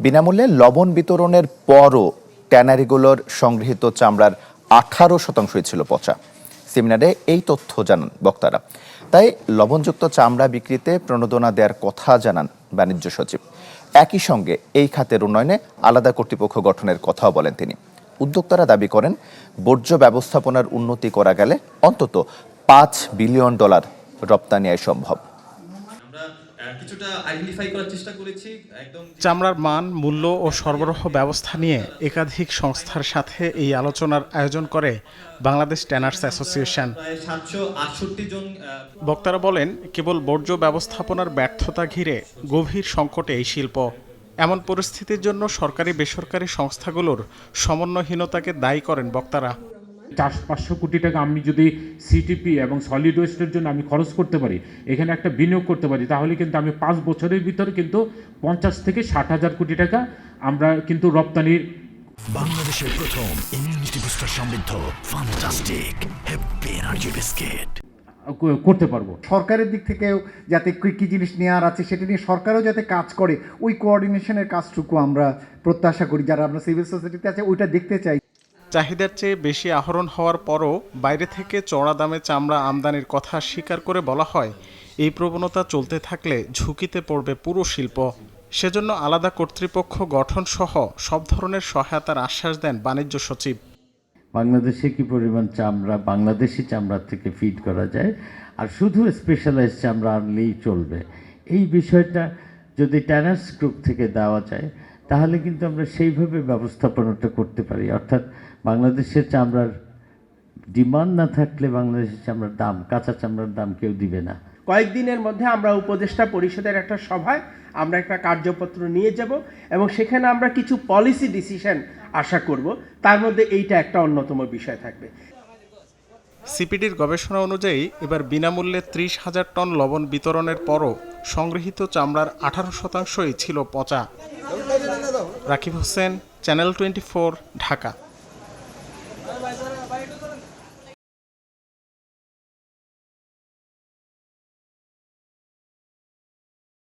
বিনামূল্যে লবণ বিতরণের পরও ট্যানারিগুলোর সংগৃহীত চামড়ার আঠারো শতাংশই ছিল পচা। সেমিনারে এই তথ্য জানান বক্তারা। তাই লবণযুক্ত চামড়া বিক্রিতে প্রণোদনা দেওয়ার কথা জানান বাণিজ্য সচিব। একই সঙ্গে এই খাতের উন্নয়নে আলাদা কর্তৃপক্ষ গঠনের কথাও বলেন তিনি। উদ্যোক্তারা দাবি করেন, বর্জ্য ব্যবস্থাপনার উন্নতি করা গেলে অন্তত পাঁচ বিলিয়ন ডলার রপ্তানি আয় সম্ভব। কিছুটা আইডেন্টিফাই করার চেষ্টা করেছি একদম চামড়ার মান মূল্য ও সরবরাহ ব্যবস্থা নিয়ে একাধিক সংস্থার সাথে এই আলোচনার আয়োজন করে বাংলাদেশ ট্যানার্স অ্যাসোসিয়েশন। বক্তারা বলেন কেবল বর্জ্য ব্যবস্থাপনার ব্যর্থতা ঘিরে গভীর সংকটে এই শিল্প। এমন পরিস্থিতির জন্য সরকারি বেসরকারি সংস্থাগুলোর সমন্বয়হীনতাকে দায়ী করেন বক্তারা। চার পাঁচশো কোটি টাকা আমি যদি সিটিপি এবং সলিড ওয়েস্টের জন্য আমি খরচ করতে পারি এখানে একটা বিনিয়োগ করতে পারি তাহলে কিন্তু আমি পাঁচ বছরের ভিতরে কিন্তু পঞ্চাশ থেকে ষাট হাজার কোটি টাকা আমরা কিন্তু রপ্তানির বাংলাদেশের প্রথম ইমিউনিটি বুস্টার সমৃদ্ধ ফান্টাস্টিক হ্যাপি এনার্জি বিস্কিট করতে পারব। সরকারের দিক থেকেও যাতে কী কী জিনিস নেওয়ার আছে সেটা নিয়ে সরকারও যাতে কাজ করে ওই কোঅর্ডিনেশনের কাজটুকু আমরা প্রত্যাশা করি। যারা আমরা সিভিল সোসাইটিতে আছে ওইটা দেখতে চাই। চাহিদার চেয়ে বেশি আহরণ হওয়ার পরও বাইরে থেকে চড়া দামে চামড়া আমদানির কথা স্বীকার করে বলা হয়, এই প্রবণতা চলতে থাকলে ঝুঁকিতে পড়বে পুরো শিল্প। সেজন্য আলাদা কর্তৃপক্ষ গঠন সহ সব ধরনের সহায়তার আশ্বাস দেন বাণিজ্য সচিব। বাংলাদেশে কি পরিমাণ চামড়া বাংলাদেশি চামড়া থেকে ফিড করা যায়? আর শুধু স্পেশালাইজ চামড়া আনলেই চলবে? এই বিষয়টা যদি ট্যানার্স গ্রুপ থেকে দেওয়া যায় তাহলে কিন্তু আমরা সেইভাবে ব্যবস্থাপনাটা করতে পারি। অর্থাৎ বাংলাদেশের চামড়ার ডিমান্ড না থাকলে বাংলাদেশের চামড়ার দাম কাঁচা চামড়ার দাম কেউ দিবে না। কয়েকদিনের মধ্যে আমরা উপদেষ্টা পরিষদের একটা সভায় আমরা একটা কার্যপত্র নিয়ে যাব এবং সেখানে আমরা কিছু পলিসি ডিসিশন আশা করব। তার মধ্যে এইটা একটা অন্যতম বিষয় থাকবে। সিপিডির গবেষণা অনুযায়ী এবার বিনামূল্যে ত্রিশ হাজার টন লবণ বিতরণের পরও সংগৃহীত চামড়ার আঠারো শতাংশই ছিল পচা। Rakib Hossain channel twenty Dhaka.